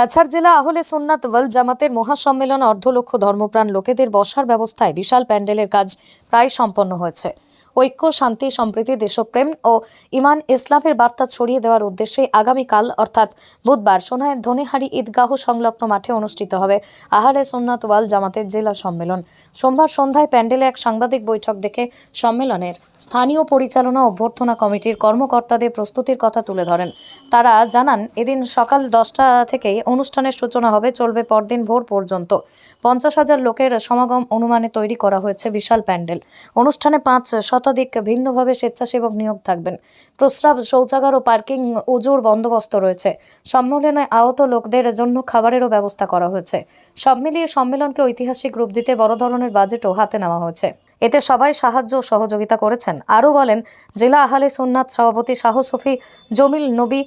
কাছাড় জেলা আহলে সোননাথ ওয়াল জামাতের মহাসম্মেলন অর্ধলক্ষ ধর্মপ্রাণ লোকেদের বসার ব্যবস্থায় বিশাল প্যান্ডেলের কাজ প্রায় সম্পন্ন হয়েছে। ঐক্য, শান্তি, সম্প্রীতি, দেশপ্রেম ও ইমান ইসলামের বার্তা ছড়িয়ে দেওয়ার উদ্দেশ্যে আগামীকাল, অর্থাৎ বুধবার, সোনায় ধনেহারি ঈদগাহ সংলগ্ন মাঠে অনুষ্ঠিত হবে আহারে সোননাথ ওয়াল জামাতের জেলা সম্মেলন। সোমবার সন্ধ্যায় প্যান্ডেলে এক সাংবাদিক বৈঠক ডেকে সম্মেলনের স্থানীয় পরিচালনা অভ্যর্থনা কমিটির কর্মকর্তাদের প্রস্তুতির কথা তুলে ধরেন। তারা জানান, এদিন সকাল দশটা থেকেই অনুষ্ঠানের সূচনা হবে, চলবে পরদিন ভোর পর্যন্ত। পঞ্চাশ হাজার লোকের সমাগম অনুমানে তৈরি করা হয়েছে বিশাল প্যান্ডেল। অনুষ্ঠানে পাঁচ শতাধিক ভিন্নভাবে স্বেচ্ছাসেবক নিয়োগ থাকবেন। প্রস্রাব, শৌচাগার ও পার্কিং উজুর বন্দোবস্ত রয়েছে। সম্মেলনে আহত লোকদের জন্য খাবারেরও ব্যবস্থা করা হয়েছে। সব মিলিয়ে সম্মেলনকে ঐতিহাসিক রূপ দিতে বড় ধরনের বাজেটও হাতে নেওয়া হয়েছে। এতে সবাই সাহায্য সহযোগিতা করেছেন। আরও বলেন, জেলা আহালে সুন্নাত সভাপতি শাহ সফি জমিল নবী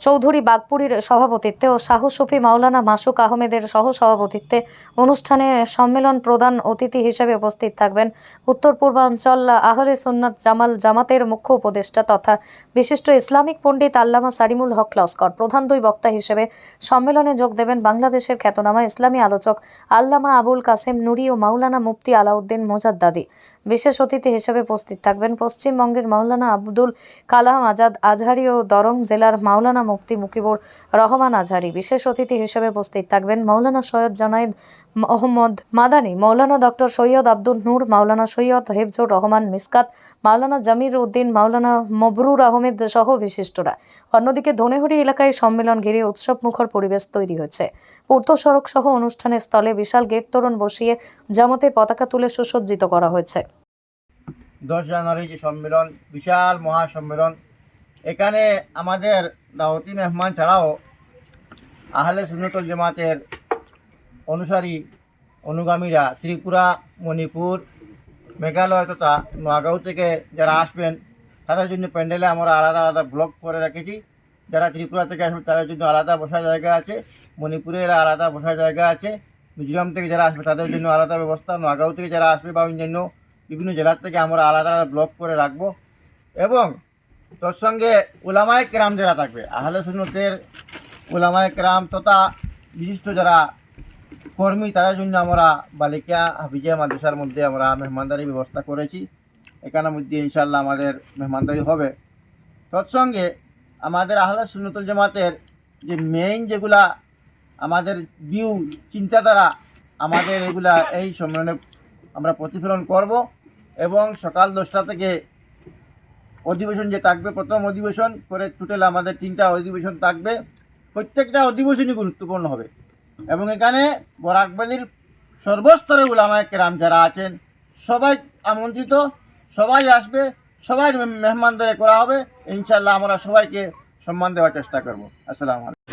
চৌধুরী বাগপুরীর সভাপতিত্বে ও শাহ সফি মাওলানা মাসুক আহমেদের সহ সভাপতিত্বে অনুষ্ঠানে সম্মেলন প্রধান অতিথি হিসেবে উপস্থিত থাকবেন উত্তর পূর্বাঞ্চল আহলে সুন্নাত জামাল জামাতের মুখ্য উপদেষ্টা তথা বিশিষ্ট ইসলামিক পণ্ডিত আল্লামা সারিমুল হক লস্কর। প্রধান দুই বক্তা হিসেবে সম্মেলনে যোগ দেবেন বাংলাদেশের খ্যাতনামা ইসলামী আলোচক আল্লামা আবুল কাসেম নুরি ও মাওলানা মুফতি আলাউদ্দিন মোজাদ্দাদি। বিশেষ অতিথি হিসেবে উপস্থিত থাকবেন পশ্চিমবঙ্গের মাওলানা আব্দুল কালাম আজাদ আজহারি ও দরং জেলার মাওলানা মুফতি মুকিবুর রহমান আজহারি। বিশেষ অতিথি হিসেবে উপস্থিত থাকবেন মৌলানা সৈয়দ জনাইদ মোহাম্মদ মাদানী, মৌলানা ডক্টর সৈয়দ আব্দুল নূর মাওলানা সৈয়দ হেফজুর রহমান মিসকাত মাওলানা জামির উদ্দিন মাওলানা মবরুর আহমেদ সহ বিশিষ্টরা। অন্যদিকে ধনেহরি এলাকায় সম্মেলন ঘিরে উৎসব মুখর পরিবেশ তৈরি হয়েছে। পূর্ত সড়ক সহ অনুষ্ঠানের স্থলে বিশাল গেট তোরণ বসিয়ে জামাতের পতাকা তুলে সুসজ্জিত করা হয়েছে। দশ জানুয়ারি যে সম্মেলন, বিশাল মহাসম্মেলন এখানে আমাদের দাওয়াতি মেহমান ছাড়াও আহলে সুন্নতল জামাতের অনুসারী অনুগামীরা ত্রিপুরা, মণিপুর, মেঘালয় তথা নোয়াগাঁও থেকে যারা আসবেন, তাদের জন্য প্যান্ডেলে আমরা আলাদা আলাদা ব্লক করে রেখেছি। যারা ত্রিপুরা থেকে আসবে তাদের জন্য আলাদা বসার জায়গা আছে। মণিপুরের আলাদা বসার জায়গা আছে। মিজোরাম থেকে যারা আসবে, তাদের জন্য আলাদা ব্যবস্থা। নোয়াগাঁও থেকে যারা আসবে বা অন্যান্য বিভিন্ন জেলার থেকে আমরা আলাদা আলাদা ব্লক করে রাখব। এবং তোর সঙ্গে ওলামায় কেরাম যারা থাকবে, আহলে সুন্নতের ওলামায় কেরাম তথা বিশিষ্ট যারা কর্মী, তাদের জন্য আমরা বালিকা হাফিজিয়া মাদ্রাসার মধ্যে আমরা মেহমানদারি ব্যবস্থা করেছি। এখানের মধ্যে ইনশাল্লাহ আমাদের মেহমানদারি হবে। তৎসঙ্গে আমাদের আহলে সুন্নতুল জামাতের যে মেইন যেগুলা আমাদের ভিউ চিন্তাধারা, আমাদের এগুলা এই সম্মেলনে আমরা প্রতিফলন করব এবং সকাল দশটা থেকে অধিবেশন যে থাকবে, প্রথম অধিবেশন করে টোটাল আমাদের তিনটা অধিবেশন থাকবে। প্রত্যেকটা অধিবেশনই গুরুত্বপূর্ণ হবে। এবং এখানে বরাকবালির সর্বস্তরের উলামায় কেরাম যারা আছেন, সবাই আমন্ত্রিত, সবাই আসবে, সবাই মেহমানদারে করা হবে। ইনশাল্লাহ আমরা সবাইকে সম্মান দেওয়ার চেষ্টা করব। আসসালামু আলাইকুম।